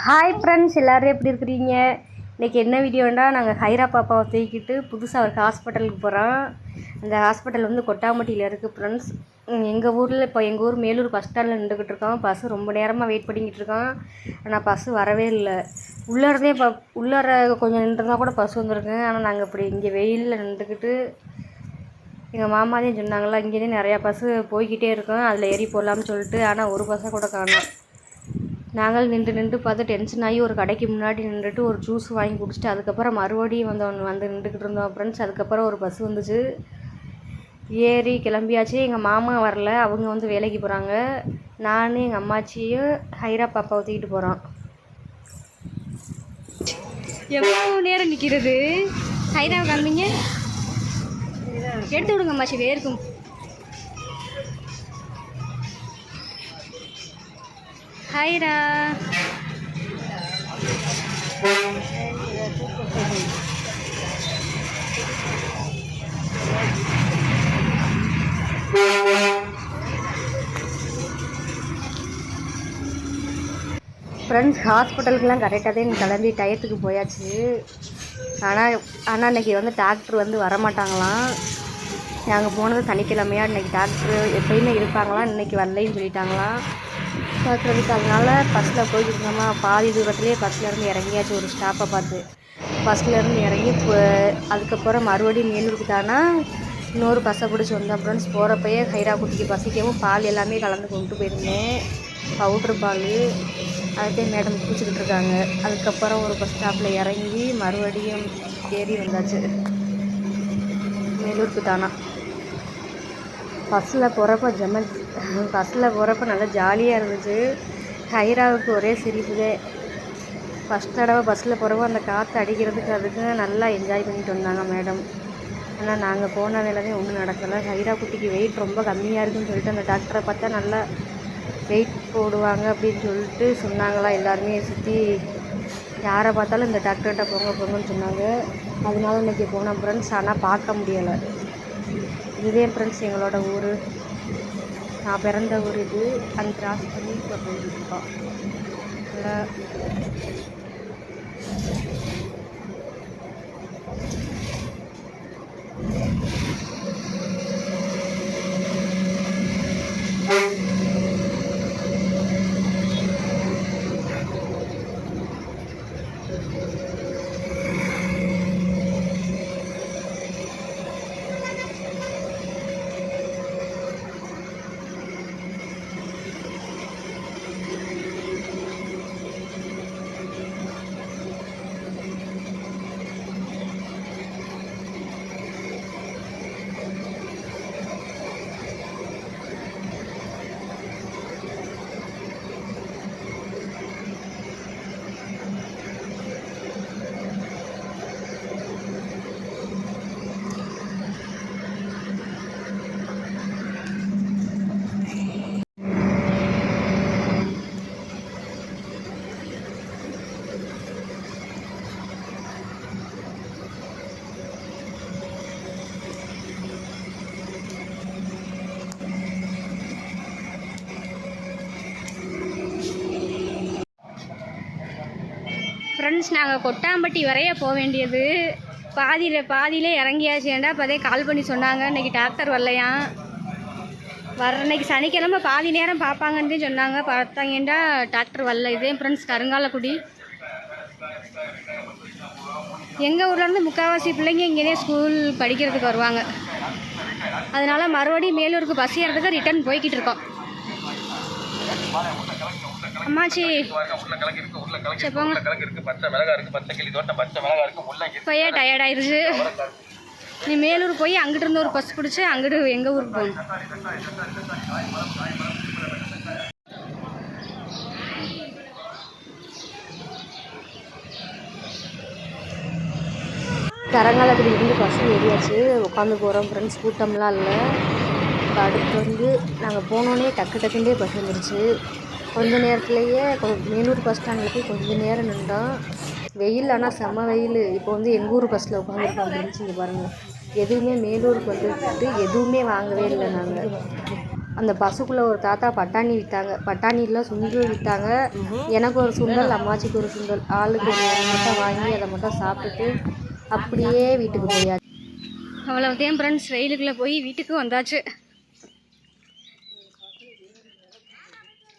Hi friends எல்லோரும் எப்படி இருக்கிறீங்க? இன்றைக்கி என்ன வீடியோண்டா நாங்கள் ஹைரா பாப்பாவை தூக்கிட்டு புதுசாக ஒரு ஹாஸ்பிட்டலுக்கு போகிறோம் அந்த ஹாஸ்பிட்டல் வந்து கொட்டாமட்டியில் இருக்குது ஃப்ரெண்ட்ஸ் எங்கள் ஊரில் இப்போ எங்கள் ஊர் மேலூர் பஸ் ஸ்டாண்டில் நின்றுக்கிட்டு இருக்கோம். பஸ்ஸு ரொம்ப நேரமாக வெயிட் பண்ணிக்கிட்டு இருக்கோம். ஆனால் பஸ்ஸு வரவே இல்லை. உள்ளே இப்போ உள்ளார கொஞ்சம் நின்றுருந்தா கூட பஸ் வந்திருக்குங்க ஆனால் நாங்கள் இப்படி இங்கே வெயிலில் நின்றுக்கிட்டு எங்கள் மாமாதே சொன்னாங்களா இங்கேருந்து நிறையா பஸ்ஸு போய்கிட்டே இருக்கோம். அதில் ஏறி போகலாம்னு சொல்லிட்டு ஆனால் ஒரு பஸ்ஸை கூட காணோம். நாங்கள் நின்று நின்று பார்த்து டென்ஷன் ஆகி ஒரு கடைக்கு முன்னாடி நின்றுட்டு ஒரு ஜூஸ் வாங்கி குடிச்சிட்டு அதுக்கப்புறம் மறுபடியும் வந்தோம் வந்து நின்றுக்கிட்டு இருந்தோம். ஃப்ரெண்ட்ஸ் அதுக்கப்புறம் ஒரு பஸ் வந்துச்சு. ஏறி கிளம்பியாச்சு. எங்கள் மாமா வரல. அவங்க வந்து வேலைக்கு போகிறாங்க நான் எங்கள் அம்மாச்சியும் ஹைரா பாப்பாவை தூக்கிட்டு போகிறோம் எவ்வளோ நேரம் நிற்கிறது ஹைராவை காமிங்க எடுத்து விடுங்க அம்மாச்சி வேர்க்கும். ஹைரா ஃப்ரெண்ட்ஸ் ஹாஸ்பிட்டலுக்குலாம் கரெக்டாக தான் கிளம்பி டயத்துக்கு போயாச்சு. ஆனால் ஆனால் இன்றைக்கி வந்து டாக்டர் வந்து வரமாட்டாங்களாம். நாங்கள் போனது சனிக்கிழமையா இன்றைக்கி டாக்டர் எப்பயுமே இருப்பாங்களாம் இன்றைக்கி வரலைன்னு சொல்லிட்டாங்களாம் பார்க்குறதுக்கு அதனால பஸ்ஸில் போயிட்டு இருந்தோமா பாதி தூரத்துலேயே பஸ்ஸில் இருந்து இறங்கியாச்சு ஒரு ஸ்டாப்பை பார்த்து. பஸ்ஸில் இருந்து இறங்கி அதுக்கப்புறம் மறுபடியும் மேலூருக்கு தானா இன்னொரு பஸ்ஸை பிடிச்சி வந்தோம். ஃப்ரெண்ட்ஸ் போகிறப்பயே ஹைரா குட்டிக்கு பசிக்கவும் பால் எல்லாமே கலந்து கொண்டு போயிருந்தேன். பவுட்ரு பால் அதே மேடம் குடிச்சிக்கிட்டு இருக்காங்க. அதுக்கப்புறம் ஒரு பஸ் ஸ்டாப்பில் இறங்கி மறுபடியும் ஏறி வந்தாச்சு. மேலூருக்கு தானா. பஸ்ஸில் போகிறப்ப ஜம பஸ்ஸில் போகிறப்ப நல்லா ஜாலியாக இருந்துச்சு. ஹைராவுக்கு ஒரே சிரிப்புதே. ஃபஸ்ட் தடவை பஸ்ஸில் போகிறப்போ அந்த காற்று அடிக்கிறதுக்கு அதுக்கு நல்லா என்ஜாய் பண்ணிட்டு வந்தாங்க மேடம் ஆனால் நாங்கள் போன வேலை தான் ஒன்றும் நடக்கலை. ஹைரா குட்டிக்கு வெயிட் ரொம்ப கம்மியாக இருக்குன்னு சொல்லிட்டு அந்த டாக்டரை பார்த்தா நல்லா வெயிட் போடுவாங்க அப்படின்னு சொல்லிட்டு சொன்னாங்களா எல்லாருமே. சுற்றி யாரை பார்த்தாலும் இந்த டாக்டர்கிட்ட போங்க போங்கன்னு சொன்னாங்க. அதனால இன்றைக்கி போன ஃப்ரெண்ட்ஸ் ஆனால் பார்க்க முடியலை. இதே ஃப்ரெண்ட்ஸ் எங்களோட ஊர். நான் பிறந்த ஊர் இது. அந்த கிராஸ் பண்ணி இப்போ போயிட்டு இருக்கோம் நல்லா ஃப்ரெண்ட்ஸ் நாங்கள் கொட்டாம்பட்டி வரைய போக வேண்டியது. பாதியில் பாதியிலே இறங்கியாச்சேண்டா அப்போதே கால் பண்ணி சொன்னாங்க. இன்றைக்கி டாக்டர் வரலையாம் வர இன்னைக்கு சனிக்கிழமை பாதி நேரம் பார்ப்பாங்கன்னு சொன்னாங்க. பார்த்தாங்கண்டா டாக்டர் வரல? இதே ஃப்ரெண்ட்ஸ் கருங்காலக்குடி. எங்கள் ஊர்லேருந்து முக்கால்வாசி பிள்ளைங்க இங்கேயே ஸ்கூல் படிக்கிறதுக்கு வருவாங்க. அதனால் மறுபடியும் மேலூருக்கு பஸ் ஏறதுக்கு ரிட்டர்ன் போய்கிட்டு இருக்கோம். அம்மாச்சி. இப்போயே டயர்ட் ஆயிடுச்சு நீ மேலூர் போய் அங்கிட்டு இருந்து ஒரு பஸ் பிடிச்சி அங்கிட்டு எங்கள் ஊருக்கு போகணும் கரங்காலக்குடி இருந்து பஸ் ஏறியாச்சு. உட்காந்து போகிறோம் ஃப்ரெண்ட்ஸ் கூட்டம்லாம் இல்லை. இப்போ அடுத்து வந்து நாங்கள் போனோடனே டக்கு டக்குண்டே பஸ் வந்துருச்சு. கொஞ்ச நேரத்துலேயே மேலூர் பஸ் ஸ்டாண்டில் போய் கொஞ்ச நேரம் நின்றோம் வெயில் ஆனால் செம்ம வெயில். இப்போ வந்து எங்கள் ஊர் பஸ்ஸில் உட்காந்துருக்கோம் அப்படின்னு பாருங்கள் எதுவுமே மேலூருக்கு வந்துட்டு எதுவுமே வாங்கவே இல்லை நாங்கள் அந்த பஸ்ஸுக்குள்ளே ஒரு தாத்தா பட்டாணி விற்றாங்க பட்டாணியில் சுண்டல் விற்றாங்க எனக்கு ஒரு சுண்டல் அம்மாச்சிக்கு ஒரு சுண்டல். ஆளுக்கு ஒரு மட்டும் வாங்கி அதை மட்டும் சாப்பிட்டுட்டு அப்படியே வீட்டுக்கு போயாச்சு. அவ்வளோத்தையும் ஃப்ரெண்ட்ஸ் ரயிலுக்குள்ளே போய் வீட்டுக்கு வந்தாச்சு.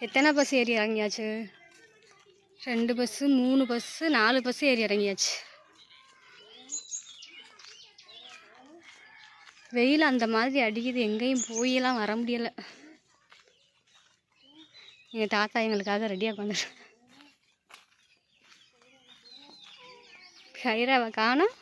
எத்தனை பஸ் ஏறி இறங்கியாச்சு? ரெண்டு பஸ்ஸு மூணு பஸ்ஸு நாலு பஸ்ஸு ஏறி இறங்கியாச்சு. வெயில் அந்த மாதிரி அடிக்குது. எங்கேயும் போயெல்லாம் வர முடியலை. எங்கள் தாத்தா எங்களுக்காக ரெடியாக உட்காந்துரு கைராவை காணும்.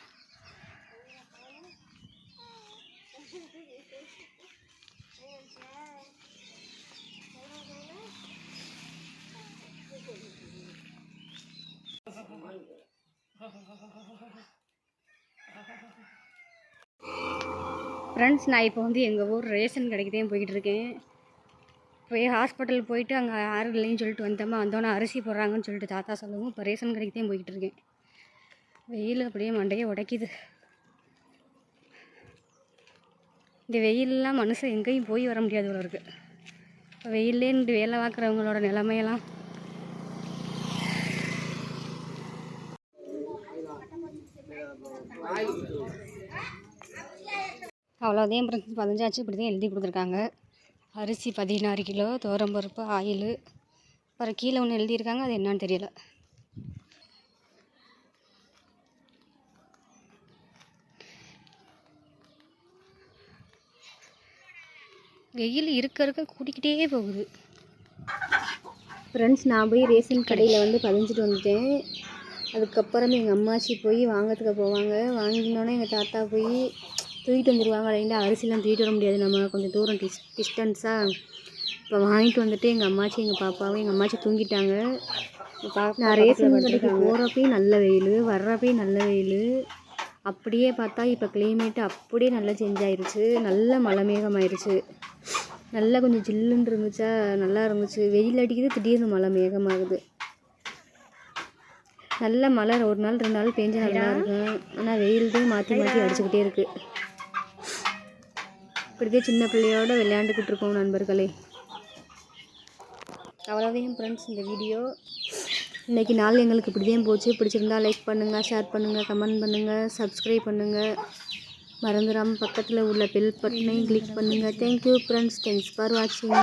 ஃப்ரெண்ட்ஸ் நான் இப்போ வந்து எங்கள் ஊர் ரேஷன் கடைக்கு தான் போய்கிட்டு இருக்கேன். போய் ஹாஸ்பிட்டல் போயிட்டு அங்கே யாரும் இல்லைன்னு சொல்லிட்டு வந்தோமா வந்தோன்னே அரிசி போடுறாங்கன்னு சொல்லிட்டு தாத்தா சொல்லவும் இப்போ ரேஷன் கடைக்கு தான் போய்கிட்டு இருக்கேன். வெயில் அப்படியே மண்டையை உடைக்குது. இந்த வெயிலெலாம் மனுஷன் எங்கேயும் போய் வர முடியாது ஒரு இருக்குது இப்போ வெயிலே நின்று வேலை பார்க்குறவங்களோட நிலமையெல்லாம் அவ்வளோதான் ஃப்ரெண்ட்ஸ் பதினஞ்சாச்சு இப்படி தான் எழுதி கொடுத்துருக்காங்க. அரிசி பதினாறு கிலோ துவரம்பருப்பு ஆயில். அப்புறம் கீழே ஒன்று எழுதியிருக்காங்க அது என்னன்னு தெரியல. வெயில் இருக்க இருக்க கூட்டிக்கிட்டே போகுது. ஃப்ரெண்ட்ஸ் நான் போய் ரேஷன் கடையில் வந்து பதிஞ்சிட்டு வந்துட்டேன். அதுக்கப்புறம் எங்கள் அம்மாச்சி போய் வாங்கிறதுக்கு போவாங்க. வாங்கினோன்னே எங்கள் தாத்தா போய் தூக்கிட்டு வந்துடுவாங்க இல்லைங்களா அரிசிலாம் தூக்கிட்டு வர முடியாது. நம்ம கொஞ்சம் தூரம் டிஸ் டிஸ்டன்ஸாக இப்போ வாங்கிட்டு வந்துட்டு எங்கள் அம்மாச்சி எங்கள் பாப்பாவும் எங்கள் அம்மாச்சி தூங்கிட்டாங்க. நான் ரேஷன் கடைக்கு போகிறப்பையும் நல்ல வெயில் வர்றப்பையும் நல்ல வெயில். அப்படியே பார்த்தா இப்போ கிளைமேட்டு அப்படியே நல்லா சேஞ்ச் ஆயிருச்சு. நல்ல மழை மேகமாயிருச்சு நல்லா கொஞ்சம் ஜில்லுன்னு இருந்துச்சா நல்லா இருந்துச்சு. வெயில் அடிக்குது திடீர்னு மழை மேகமாகுது நல்ல மழை ஒரு நாள் ரெண்டு நாள் பெஞ்சா நல்லா இருக்கும் ஆனால் வெயில் தான் மாற்றி மாற்றி அடிச்சுக்கிட்டே இருக்குது இப்படிதான் சின்ன பிள்ளையோட விளையாண்டுக்கிட்டு இருக்கோம் நண்பர்களே. அவ்வளோதான் ஃப்ரெண்ட்ஸ் இந்த வீடியோ இன்றைக்கி நாள் எங்களுக்கு இப்படி தான் போச்சு. பிடிச்சிருந்தா லைக் பண்ணுங்கள் ஷேர் பண்ணுங்கள் கமெண்ட் பண்ணுங்கள் சப்ஸ்கிரைப் பண்ணுங்கள் மறந்துடாமல் பக்கத்தில் உள்ள பெல் பட்டனையும் கிளிக் பண்ணுங்கள் தேங்க்யூ ஃப்ரெண்ட்ஸ் தேங்க்ஸ் ஃபார் வாட்சிங்